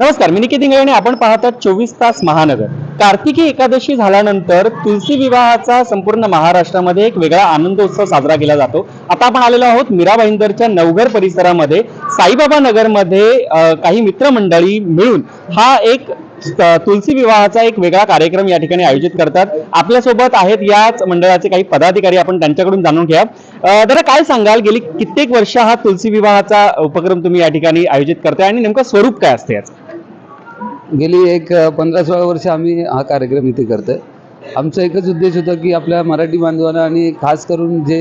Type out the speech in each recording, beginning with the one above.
नमस्कार मी निकेत इंगळे आणि आपण पाहतात चोवीस तास महानगर. कार्तिकी एकादशी झाल्यानंतर तुलसी विवाहाचा संपूर्ण महाराष्ट्रामध्ये एक वेगळा आनंदोत्सव साजरा केला जातो. आता आपण आलेलो आहोत मीरा भाईंदरच्या नवघर परिसरामध्ये. साईबाबा नगरमध्ये काही मित्रमंडळी मिळून हा एक तुलसी विवाहाचा एक वेगळा कार्यक्रम या ठिकाणी आयोजित करतात. आपल्यासोबत आहेत याच मंडळाचे काही पदाधिकारी आपण त्यांच्याकडून जाणून घ्या. जरा दादा काय सांगाल गेली कित्येक वर्ष हा तुलसी विवाहाचा उपक्रम तुम्ही या ठिकाणी आयोजित करताय आणि नेमकं स्वरूप काय असते याचं? गेली एक पंधरा सोळा वर्ष आम्ही हा कार्यक्रम इथे करतोय. आमचा एकच उद्देश होता की आपल्या मराठी बांधवांना आणि खास करून जे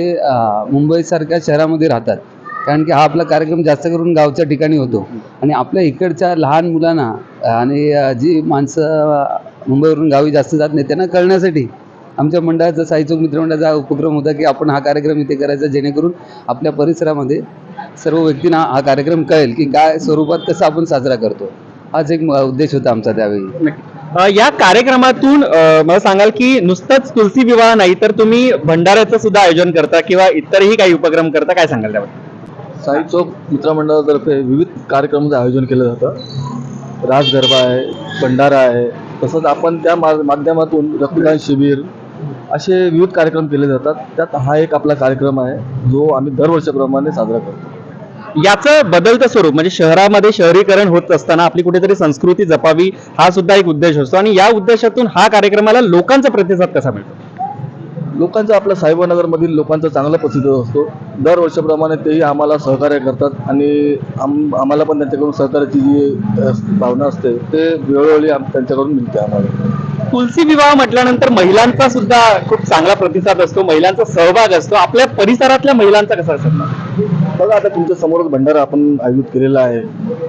मुंबईसारख्या शहरामध्ये राहतात कारण की हा आपला कार्यक्रम जास्त करून गावच्या ठिकाणी होतो. आणि आपल्या इकडच्या लहान मुलांना आणि जी माणसं मुंबईवरून गावी जास्त जात नाही त्यांना कळण्यासाठी आमच्या मंडळाचा साईचोक मित्रमंडळाचा उपक्रम होता की आपण हा कार्यक्रम इथे करायचा जेणेकरून आपल्या परिसरामध्ये सर्व व्यक्तींना हा कार्यक्रम कळेल की काय स्वरूपात कसं आपण साजरा करतो. हाच एक उद्देश होता आमचा त्यावेळी. अ, या कार्यक्रमातून अ, मला सांगाल की नुसतंच तुलसी विवाह नाही तर तुम्ही भंडाऱ्याचं सुद्धा आयोजन करता किंवा इतरही काही उपक्रम करता काय सांगाल त्यावर साई चौक मित्रमंडळातर्फे विविध कार्यक्रमाचं आयोजन केलं जातं. रास गरबा आहे भंडारा आहे तसंच आपण त्या मा माध्यमातून रक्तदान शिबिर असे विविध कार्यक्रम केले जातात. त्यात हा एक आपला कार्यक्रम आहे जो आम्ही दरवर्षाप्रमाणे साजरा करतो. याचं बदलतं स्वरूप म्हणजे शहरामध्ये शहरीकरण होत असताना आपली कुठेतरी संस्कृती जपावी हा सुद्धा एक उद्देश असतो. आणि या उद्देशातून हा कार्यक्रमाला लोकांचा प्रतिसाद कसा मिळतो? लोकांचा आपल्या साहेबनगरमधील लोकांचा चांगला प्रतिसाद असतो. दरवर्षाप्रमाणे तेही आम्हाला सहकार्य करतात आणि आम आम्हाला पण त्यांच्याकडून सहकार्याची जी भावना असते ते वेळोवेळी आम त्यांच्याकडून मिळते आम्हाला. तुलसी विवाह म्हटल्यानंतर महिलांचा सुद्धा खूप चांगला प्रतिसाद असतो महिलांचा सहभाग असतो. आपल्या परिसरातल्या महिलांचा कसा असतो? बघा आता तुमच्या समोरच भंडारा आपण आयोजित केलेला आहे.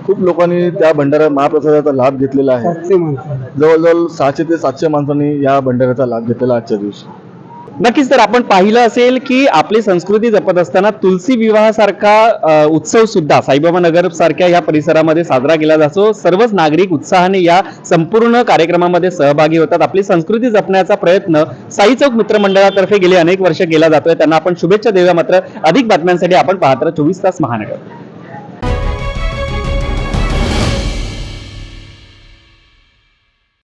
खूप लोकांनी त्या भंडारा महाप्रसादाचा लाभ घेतलेला आहे. जवळजवळ सहाशे ते सातशे माणसांनी या भंडाऱ्याचा लाभ घेतलेला आजच्या दिवशी. नक्कीच तर आपण पाहिलं असेल की आपली संस्कृती जपत असताना तुलसी विवाहासारखा उत्सव सुद्धा साईबाबा नगर सारख्या या परिसरामध्ये साजरा केला जातो. सर्वच नागरिक उत्साहाने या संपूर्ण कार्यक्रमामध्ये सहभागी होतात. आपली संस्कृती जपण्याचा प्रयत्न साई चौक मित्रमंडळातर्फे गेले अनेक वर्ष केला जातोय. त्यांना आपण शुभेच्छा देऊया. मात्र अधिक बातम्यांसाठी आपण पाहत चोवीस तास महानगर.